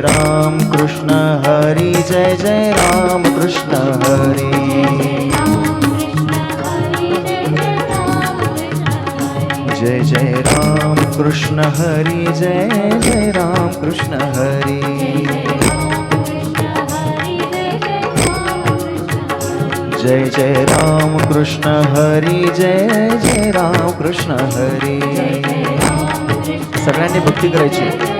જય રામ કૃષ્ણ હરિ જય જય રામ કૃષ્ણ હરિ જય જય રામ કૃષ્ણ હરિ જય જય રામ કૃષ્ણ હરિ જય જય રામ કૃષ્ણ હરી જય જય રામ કૃષ્ણ હરી સगळ्यांनी ભક્તિ करायची.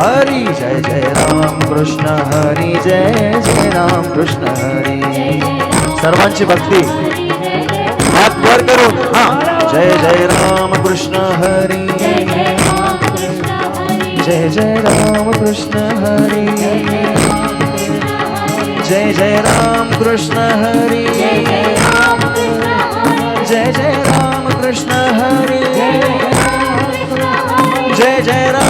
हरि जय जय राम कृष्ण हरि जय जय राम कृष्ण हरि। सर्वांची भक्ती। हात वर करून हा। जय जय राम कृष्ण हरी। जय जय राम कृष्ण हरी। जय जय राम कृष्ण हरी। जय जय राम कृष्ण हरी। जय जय राम